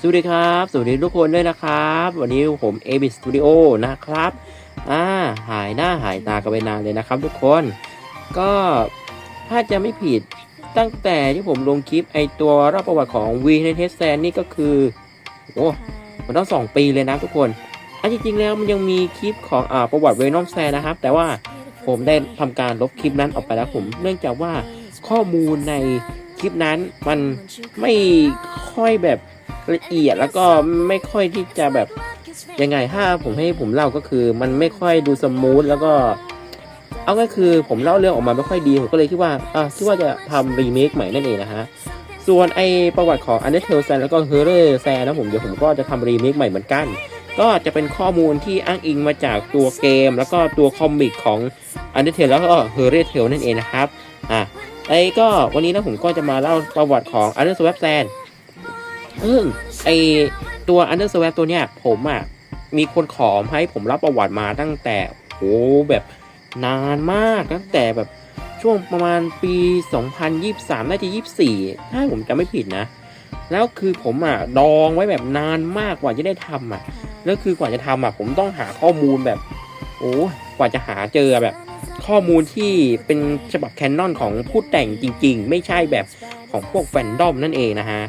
สวัสดีครับ สวัสดีทุกคนด้วยนะครับ วันนี้ผม a b i Studio นะครับอ่าหายหน้าหายตากันไปนานเลยนะครับ ทุกคน ก็ถ้าจะไม่ผิดตั้งแต่ที่ผมลงคลิปไอตัวรอบประวัติของ V ในเทสแซนนี่ก็คือโอ้มันต้องสองปีเลยนะทุกคนอันจริงๆแล้วมันยังมีคลิปของอ่าประวัติเวนอมแซนนะครับ แต่ว่าผมได้ทำการลบคลิปนั้นออกไปแล้วผมเนื่องจากว่าข้อมูลในคลิปนั้นมันไม่ค่อยแบบ ละเอียดแล้วก็ไม่ค่อยที่จะแบบยังไงถ้าผมให้ผมเล่าก็คือ มันไม่ค่อยดูสมูทแล้วก็ เอาก็คือผมเล่าเรื่องออกมาไม่ค่อยดีผมก็เลยคิดว่าอะคิดว่าจะทำรีเมคใหม่นั่นเองนะฮะส่วนไอประวัติของ Undertale San แล้วก็ h o r r o r San นะผมเดี๋ยวผมก็จะทำรีเมคใหม่เหมือนกัน ก็จะเป็นข้อมูลที่อ้างอิงมาจากตัวเกม แล้วก็ตัวคอมิกของ Undertale แล้วก็ h o r r o r Tale นั่นเองนะครับอะไอก็วันนี้นะผมก็จะมาเล่าประวัติของ Underswap San ซึ่ งไอตัว Underswap ตัวเนี้ยผมอะมีคนขอให้ผมรับประวัติมาตั้งแต่โหแบบนานมากตั้งแต่แบบช่วงประมาณปี 2023 น่าจะ 24 ถ้าผมจำไม่ผิดนะ แล้วคือผมอะดองไว้แบบนานมากกว่าจะได้ทำอะ แล้วคือกว่าจะทำอะผมต้องหาข้อมูลแบบ โอ้กว่าจะหาเจอแบบ ข้อมูลที่เป็นฉบับแคนนอนของผู้แต่งจริง ๆ ไม่ใช่แบบของพวกแฟนดอมนั่นเองนะฮะ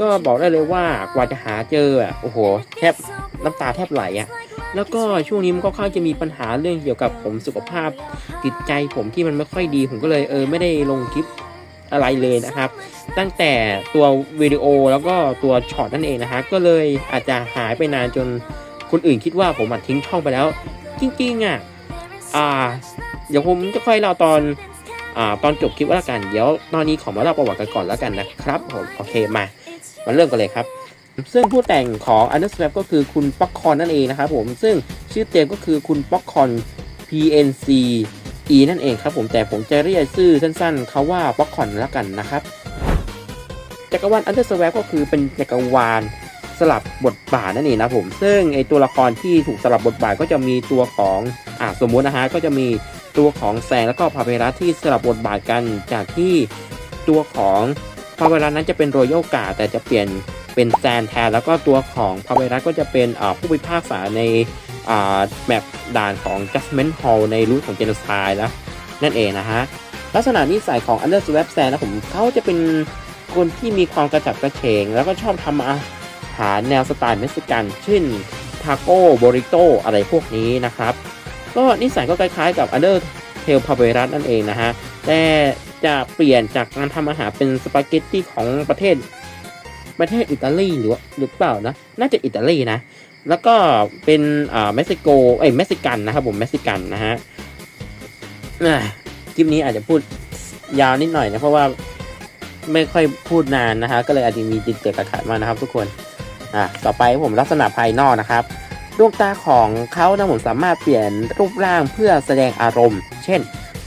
ก็บอกได้เลยว่ากว่าจะหาเจออะโอ้โหแทบน้ำตาแทบไหลอะแล้วก็ช่วงนี้มันก็ค่อนข้าจะมีปัญหาเรื่องเกี่ยวกับผมสุขภาพจิตใจผมที่มันไม่ค่อยดีผมก็เลยเออไม่ได้ลงคลิปอะไรเลยนะครับ ตั้งแต่ตัววิดีโอแล้วก็ตัวช็อตนั่นเองนะฮะก็เลยอาจจะหายไปนานจนคนอื่นคิดว่าผมอัดทิ้งช่องไปแล้ว จริงๆอะอ่า เดี๋ยวผมจะค่อยเล่าตอนอ่าตอนจบคลิปว่าละกันเดี๋ยวตอนนี้ขอมาเล่าประวัติกันก่อนแล้วกันนะครับผมโอเคมา มาเริ่มกันเลยครับ ซึ่งผู้แต่งของ u n d e r s w a p ก็คือคุณป๊อกคอนนั่นเองนะครับผมซึ่งชื่อเต็มก็คือคุณป๊อกคอน PNC E นั่นเองครับผมแต่ผมจะเรียกชื่อสั้นๆเขาว่าป๊อกคอนแล้วกันนะครับจักรวาล u n d e r s w a p ก็คือเป็นจักรวาลสลับบทบาทนั่นเองนะผม ซึ่งไอตัวละครที่ถูกสลับบทบาทก็จะมีตัวของอ่าสมมุตินะฮะก็จะมีตัวของแซงแล้วก็พาเวรัสที่สลับบทบาทกันจากที่ตัวของ พาเวรัสนั้นจะเป็นรอยัลกาแต่จะเปลี่ยนเป็นแซนแทน แล้วก็ตัวของพาเวรัสก็จะเป็นผู้พิพากษาในแบบด่านของ Judgment Hall ในรูทของ Genocide แล้วนั่นเองนะฮะ ลักษณะนิสัยของ Under Swap s a n นะผมเขาจะเป็นคนที่มีความกระฉับกระเฉง แล้วก็ชอบทำอาหารแนวสไตล์เม็กซิกันเช่นทาโก้โบริโตอะไรพวกนี้นะครับ ก็นิสัยก็คล้ายๆกับ Under Tail p a v e r a s นั่นเองนะฮะแต่ จะเปลี่ยนจากการทำอาหารเป็นสปาเกตตี้ของประเทศ ประเทศอิตาลีหรือหรือเปล่านะ น่าจะอิตาลีนะ แล้วก็เป็นอ่าเม็กซิโกเอ้ยเม็กซิกันนะครับผมเม็กซิกันนะฮะอะคลิปนี้อาจจะพูดยาวนิดหน่อยนะเพราะว่าไม่ค่อยพูดนานนะฮะก็เลยอาจจะมีจิตเกิดขัดมานะครับ ทุกคนอะต่อไปผมลักษณะภายนอกนะครับดวงตาของเขานะผมสามารถเปลี่ยนรูปร่างเพื่อแสดงอารมณ์ เช่น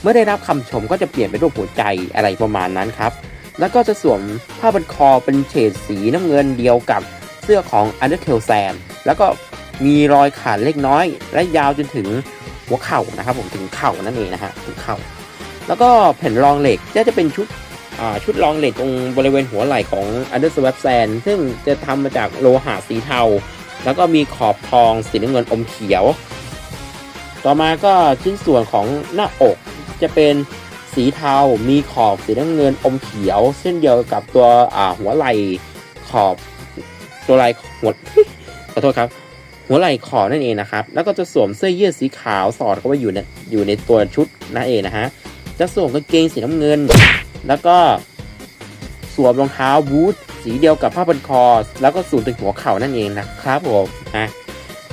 มื่อได้รับคำชมก็จะเปลี่ยนเป็นรูปหัวใจอะไรประมาณนั้นครับ แล้วก็จะสวมผ้าบันคอเป็นเฉดสีน้ำเงินเดียวกับเสื้อของ Undertale Sam แล้วก็มีรอยขาดเล็กน้อย และยาวจนถึงหัวเข่านะครับผมถึงเข่านั่นเองนะฮะถึงเข่า แล้วก็แผ่นรองเหล็กจะจะเป็นชุดชุดรองเหล็กตรงบริเวณหัวไหล่ของ Underswap Sand ซึ่งจะทำมาจากโลหะสีเทา แล้วก็มีขอบทองสีน้ำเงินอมเขียว ต่อมาก็ชิ้นส่วนของหน้าอก จะเป็นสีเทา มีขอบสีน้ำเงินอมเขียว เช่นเดียวกับตัวอ่าหัวไหล่ขอบตัวไหล่หัวขอโทษครับ หัวไหล่ขอนั่นเองนะครับ แล้วก็จะสวมเสื้อยืดสีขาวสอดเข้าไปอยู่ในอยู่ในตัวชุดนั่นเองนะฮะจะสวมกางเกงสีน้ำเงิน แล้วก็สวมรองเท้าบูทสีเดียวกับผ้าพันคอ แล้วก็สูงถึงหัวเข่านั่นเองนะครับผมนะ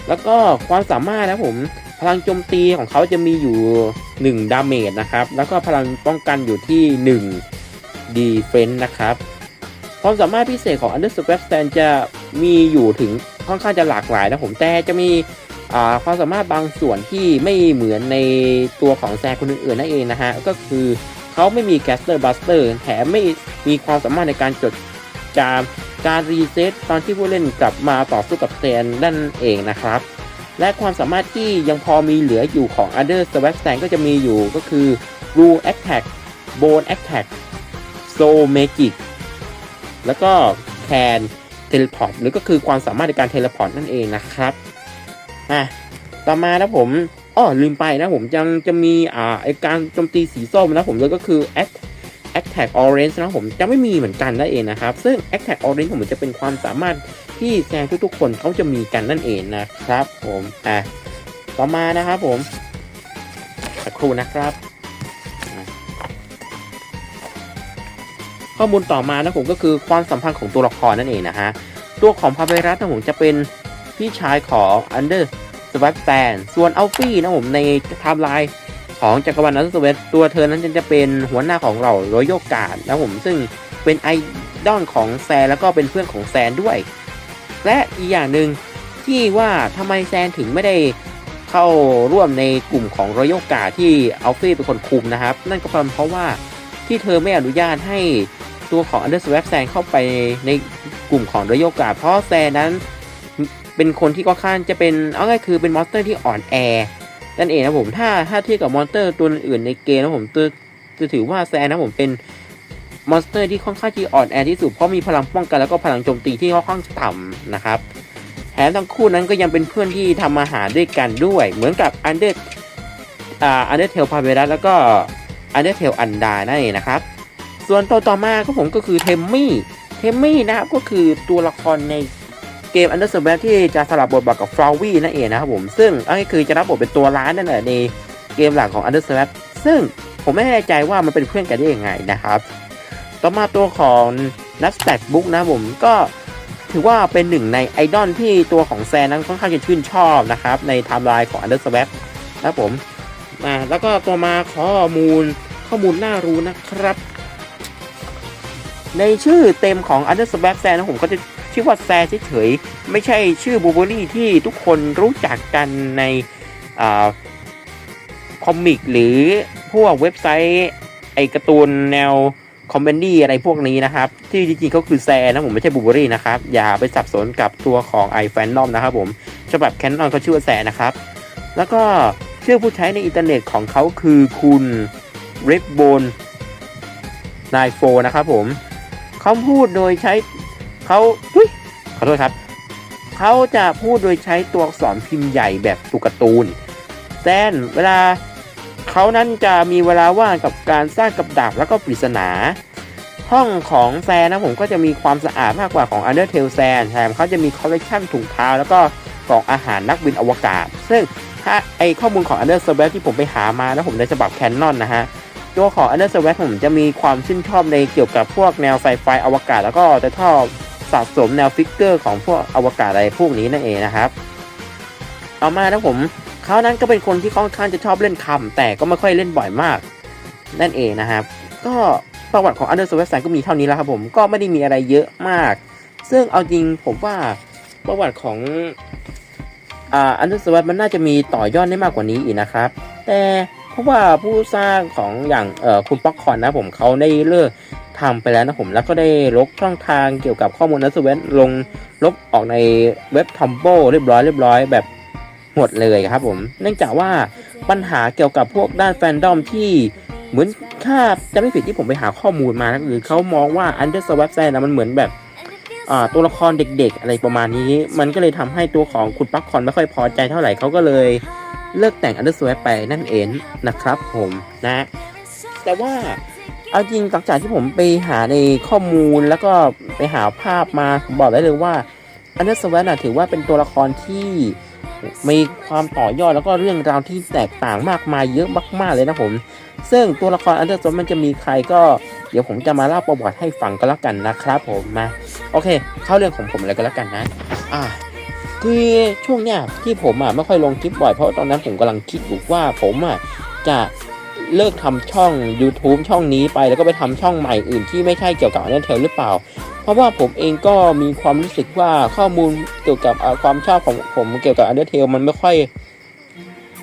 แล้วก็ความสามารถนะผม พลังโจมตีของเขาจะมีอยู่ 1 ดาเมจนะครับ แล้วก็พลังป้องกันอยู่ที่1 defense นะครับ ความสามารถพิเศษของ Under Swap Stand จะมีอยู่ถึงค่อนข้างจะหลากหลายนะผมแต่จะมีความสามารถบางส่วนที่ไม่เหมือนในตัวของแซคนอื่นๆนั่นเองนะฮะ ก็คือเขาไม่มี Caster Buster แถมไม่มีความสามารถในการจดจำการรีเซ็ตตอนที่ผู้เล่นกลับมาต่อสู้กับแซนนั่นเองนะครับ และความสามารถที่ยังพอมีเหลืออยู่ของ Under Swap s t a n ก็จะมีอยู่ก็คือ Rule Attack Bone Attack Soul Magic แล้วก็ Can เลพอร์ตหรือก็คือความสามารถในการเทเลพอร์ตนั่นเองนะครับอะต่อมานะผมอ้อลืมไปนะผมยังจะมีอ่าไอการโจมตีสีส้มนะผมเลยก็คือ Act Attack Orange นะผมจะไม่มีเหมือนกันนั่นเองนะครับ ซึ่ง Attack Orange ผมจะเป็นความสามารถ ที่แซงทุกๆคนเขาจะมีกันนั่นเองนะครับ ผมอะต่อมานะครับผมสักครู่นะครับ ข้อมูลต่อมานะผมก็คือความสัมพันธ์ของตัวละครนั่นเองนะฮะตัวของพาเวรัสนะผมจะเป็นพี่ชายของอันเดอร์สวัตแตนส่วนอัลฟี่นะผมในไทม์ไลน์ของจักรวาลนัสเวตตัวเธอนั้นจะเป็นหัวหน้าของเราโรโยกาดนะผมซึ่งเป็นไอดอลของแซนแล้วก็เป็นเพื่อนของแซนด้วย และอีกอย่างหนึ่งที่ว่าทำไมแซนถึงไม่ได้เข้าร่วมในกลุ่มของรโยกาที่อัลฟี่เป็นคนคุมนะครับ นั่นก็เป็นเพราะว่าที่เธอไม่อนุญาตให้ตัวของอันเดอร์สวปแซนเข้าไปในกลุ่มของรโยกาเพราะแซนนั้นเป็นคนที่ค่อนข้างจะเป็นเอาง่ายคือเป็นมอนสเตอร์ที่อ่อนแอนั่นเองนะผมถ้าถ้าเทียบกับมอนสเตอร์ตัวอื่นในเกมนะผมตัวจะถือว่าแซนนะผมเป็น มอนสเตอร์ที่ค่อนข้างที่อ่อนแอที่สุดเพราะมีพลังป้องกันแล้วก็พลังโจมตีที่ค่อนข้างต่ำนะครับแถมทั้งคู่นั้นก็ยังเป็นเพื่อนที่ทำอาหารด้วยกันด้วย เหมือนกับอันเดอร์อ่าอันเดอร์เทลพาเวรัสแล้วก็อันเดอร์เทลอันดานั่นเองนะครับ ส่วนตัวต่อมาก็ผมก็คือเทมมี่เทมมี่นะครับก็คือตัวละครในเกม Under s w a p ที่จะสลับบทบาทกับฟลาวี่นั่นเองนะครับผมซึ่งอันนี้คือจะรับบทเป็นตัวร้ายนั่นแหละในเกมหลักของ Under s w a p ซึ่งผมไม่แน่ใจว่ามันเป็นเพื่อนกันได้ยังไงนะครับ ต่อมาตัวของนัสแต็กบุ๊กนะผมก็ถือว่าเป็นหนึ่งในไอดอลที่ตัวของแซนนั้นค่อนข้างจะชื่นชอบนะครับในไทม์ไลน์ของ Under s w a p นะครับผมอ่าแล้วก็ตัวมาข้อมูลข้อมูลน่ารู้นะครับ ในชื่อเต็มของ Under s w a p แซนนะผมก็จะชื่อว่าแซร์เฉยๆไม่ใช่ชื่อบูเบอรี่ที่ทุกคนรู้จักกันในอาคอมิกหรือพวกเว็บไซต์ไอการ์ตูนแนว คอมเมดี้อะไรพวกนี้นะครับ ที่จริงๆเขาคือแซร์นะผมไม่ใช่บูเบอรี่นะครับ อย่าไปสับสนกับตัวของไอแฟนนอมนะครับผมฉบับแคนนอนเขาชื่อว่าแซร์นะครับ แล้วก็ชื่อผู้ใช้ในอินเทอร์เน็ตของเขาคือคุณเรดโบนนายโฟนะครับผมเขาพูดโดยใช้เขาอุ๊ยขอโทษครับเขาจะพูดโดยใช้ตัวอักษรพิมพ์ใหญ่แบบตัวกตูนแซนเวลา เขานั้นจะมีเวลาว่างกับการสร้างกับดักแล้วก็ปริศนา ห้องของแซนนะผมก็จะมีความสะอาดมากกว่าของ Undertale แซนแถมเขาจะมีคอลเลกชันถุงเท้าแล้วก็กล่องอาหารนักบินอวกาศ ซึ่งถ้าไอข้อมูลของ Undertale ที่ผมไปหามานะผมในฉบับแคนนอนนะฮะ ตัวของ Undertale ผมจะมีความชื่นชอบในเกี่ยวกับพวกแนวไซไฟอวกาศ แล้วก็จะชอบสะสมแนวฟิกเกอร์ของพวกอวกาศอะไรพวกนี้นั่นเองนะครับต่อมานะผม เขานั้นก็เป็นคนที่ค่อนข้างจะชอบเล่นคำแต่ก็ไม่ค่อยเล่นบ่อยมาก นั่นเองนะครับ ก็ประวัติของอันเดอร์สเวสไซก็มีเท่านี้แล้วครับผมก็ไม่ได้มีอะไรเยอะมาก ซึ่งเอาจริงผมว่าประวัติของอันเดอร์สเวสมันน่าจะมีต่อยอดได้มากกว่านี้อีกนะครับ แต่เพราะว่าผู้สร้างของอย่างคุณป๊อกคอนนะผมเขาได้เลิกทำไปแล้วนะผมแล้วก็ได้ลบช่องทางเกี่ยวกับข้อมูลนัสเวนลงลบออกในเว็บทอมโบเรียบร้อยเรียบร้อยแบบ หมดเลยครับผม เนื่องจากว่าปัญหาเกี่ยวกับพวกด้านแฟนดอมที่เหมือนถ้าจะไม่ผิดที่ผมไปหาข้อมูลมานะคือเขามองว่าอันเดอร์สวัปแซนนะมันเหมือนแบบตัวละครเด็กๆ อะไรประมาณนี้ มันก็เลยทำให้ตัวของคุณปักคอนไม่ค่อยพอใจเท่าไหร่เขาก็เลยเลิกแต่งอันเดอร์สวัไปนั่นเองนะครับผมนะ แต่ว่าเอาจริงหลังจากที่ผมไปหาในข้อมูลแล้วก็ไปหาภาพมาผมบอกได้เลยว่าอันเดอร์สวัตถือว่าเป็นตัวละครที่ มีความต่อยอดแล้วก็เรื่องราวที่แตกต่างมากมายเยอะมาก ๆ เลยนะผม ซึ่งตัวละครอันเดอร์สมันจะมีใครก็เดี๋ยวผมจะมาเล่าประวัติให้ฟังก็แล้วกันนะครับผมมาโอเค เข้าเรื่องของผมเลยก็แล้วกันนะ อ่าคือช่วงเนี้ยที่ผมอะไม่ค่อยลงคลิปบ่อยเพราะตอนนั้นผมกำลังคิดอยู่ว่าผมอะจะ เลิกทำช่อง YouTube ช่องนี้ไปแล้วก็ไปทำช่องใหม่อื่นที่ไม่ใช่เกี่ยวกับ Undertale หรือเปล่า เพราะว่าผมเองก็มีความรู้สึกว่าข้อมูลเกี่ยวกับความชอบของผมเกี่ยวกับ Undertale มันไม่ค่อย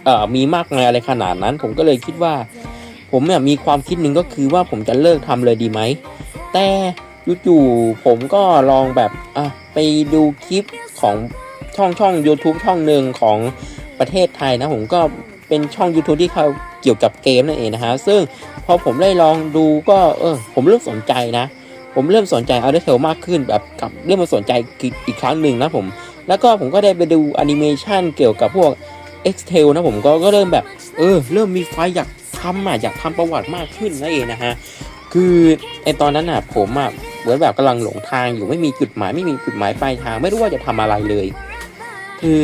เอ่อมีมากมายอะไรขนาดนั้น ผมก็เลยคิดว่า ผมเนี่ยมีความคิดหนึ่งก็คือว่าผมจะเลิกทำเลยดีไหม แต่จู่ๆผมก็ลองแบบอะไปดูคลิปของช่องช่อง YouTube ช่องหนึ่งของประเทศไทยนะผมก็ เป็นช่อง YouTube ที่เขาเกี่ยวกับเกมนั่นเองนะฮะซึ่งพอผมได้ลองดูก็เออผมเริ่มสนใจนะ ผมเริ่มสนใจอัลเดอร์เทลมากขึ้นแบบกับเริ่มมาสนใจอีกครั้งหนึ่งนะผม แล้วก็ผมก็ได้ไปดูแอนิเมชันเกี่ยวกับพวก X t a l นะผมก็ก็เริ่มแบบเออเริ่มมีไฟอยากทำอะอยากทำประวัติมากขึ้นนั่นเองนะฮะคือไอตอนนั้นอะผมอะเหมือนแบบกำลังหลงทางอยู่ไม่มีจุดหมายไม่มีจุดหมายปลายทาง ไม่รู้ว่าจะทำอะไรเลย คือ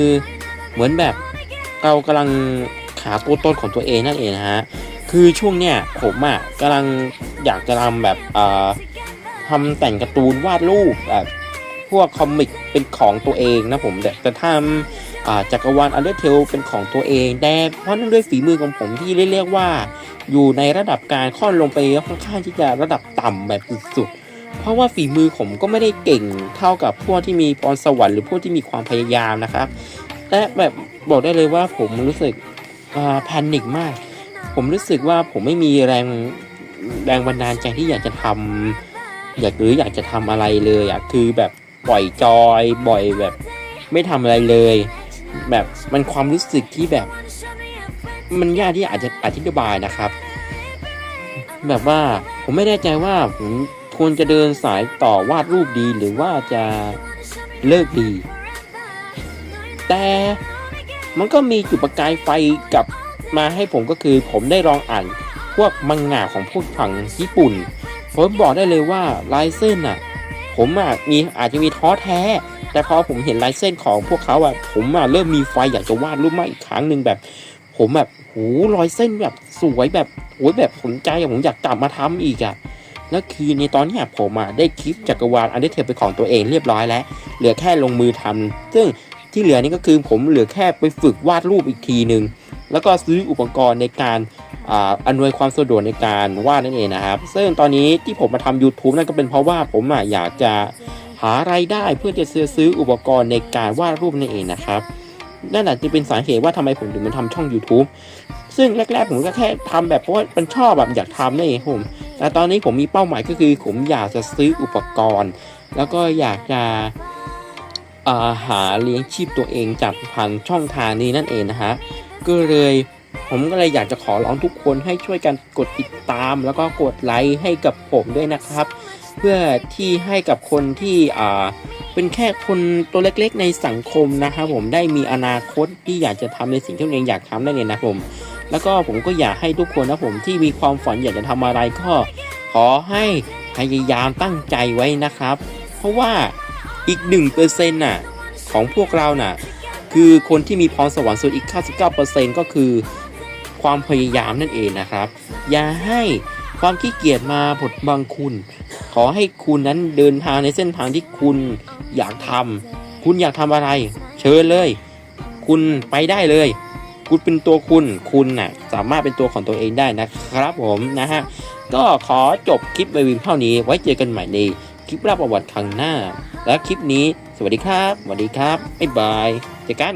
เหมือนแบบเรากำลังาตัวตนของตัวเองนั่นเองนะฮะคือช่วงเนี้ยผมอะกำลังอยากจะทำแบบอ่าทำแต่งการ์ตูนวาดรูปแบบพวกคอมิกเป็นของตัวเองนะผมแต่จะทำจักรวาลอันเดอร์เทลเป็นของตัวเองแต่เพราะนื่องด้วยฝีมือของผมที่เรียกว่า อยู่ในระดับการค่อนลงไปค่อนข้างที่จะระดับต่ำแบบสุดๆเพราะว่าฝีมือผมก็ไม่ได้เก่งเท่ากับพวกที่มีพรสวรรค์หรือพวกที่มีความพยายามนะครับและแบบบอกได้เลยว่าผมรู้สึก แพนิคมาก ผมรู้สึกว่าผมไม่มีแรงแรงบันดาลใจที่อยากจะทำอยากหรืออยากจะทำอะไรเลยอะคือแบบปล่อยจอยบ่อยแบบ ไม่ทำอะไรเลย แบบมันความรู้สึกที่แบบ มันยากที่อาจจะอธิบายนะครับ แบบว่าผมไม่แน่ใจว่าผมควรจะเดินสายต่อวาดรูปดีหรือว่าจะเลิกดี แต่ มันก็มีจุดประกายไฟกลับมาให้ผมก็คือ ผมได้ลองอ่านพวกมังงะของพวกฝั่งญี่ปุ่น ผมบอกได้เลยว่าลายเส้นอะ ผมอะมีอาจจะมีท้อแท้ แต่พอผมเห็นลายเส้นของพวกเขาอะ ผมอะเริ่มมีไฟอยากจะวาดรูปมาอีกครั้งหนึ่งแบบ ผมแบบโหรอยเส้นแบบสวยแบบโอ้ยแบบสนใจผมอยากกลับมาทำอีกอะแล้วคือในตอนนี้ผมอะได้คลิปจักรวาลอันเดอร์เทลเป็นของตัวเองเรียบร้อยแล้ว เหลือแค่ลงมือทำซึ่ง ที่เหลือนี่ก็คือผมเหลือแค่ไปฝึกวาดรูปอีกทีหนึ่งแล้วก็ซื้ออุปกรณ์ในการอ่าอำนวยความสะดวกในการวาดนั่นเองนะครับซึ่งตอนนี้ที่ผมมาทำ YouTube นั่นก็เป็นเพราะว่าผมอยากจะหารายได้เพื่อจะซื้อซื้ออุปกรณ์ในการวาดรูปนั่นเองนะครับนั่นอาจจะเป็นสาเหตุว่าทำไมผมถึงมาทำช่อง YouTube ซึ่งแรกๆผมก็แค่ทำแบบเพราะว่ามันชอบแบบอยากทำนั่นเองผม แต่ตอนนี้ผมมีเป้าหมายก็คือผมอยากจะซื้ออุปกรณ์ แล้วก็อยากจะ หาเลี้ยงชีพตัวเองจากทางช่องทางนี้นั่นเองนะฮะก็เลยผมก็เลยอยากจะขอร้องทุกคนให้ช่วยกันกดติดตาม แล้วก็กดไลค์ให้กับผมด้วยนะครับ เพื่อที่ให้กับคนที่อ่าเป็นแค่คนตัวเล็กๆในสังคมนะครับผมได้มีอนาคตที่อยากจะทำในสิ่งที่ตัวเองอยากทำได้เลยนะผม แล้วก็ผมก็อยากให้ทุกคนนะผมที่มีความฝันอยากจะทำอะไรก็ ขอให้พยายามตั้งใจไว้นะครับ เพราะว่า อีก1%เปอร์เซ็นต์น่ะของพวกเราน่ะคือคนที่มีพรสวรรค์ส่วนอีก 99%ก็คือความพยายามนั่นเองนะครับ อย่าให้ความขี้เกียจมาบดบังคุณ ขอให้คุณนั้นเดินทางในเส้นทางที่คุณอยากทำคุณอยากทำอะไร เชิญเลย คุณไปได้เลย คุณเป็นตัวคุณคุณน่ะสามารถเป็นตัวของตัวเองได้นะครับผมนะฮะก็ขอจบคลิปไว้เพียงเท่านี้ไว้เจอกันใหม่ใน คลิปเล่าประวัติครั้งหน้า และคลิปนี้สวัสดีครับสวัสดีครับบ๊ายบายเจอกัน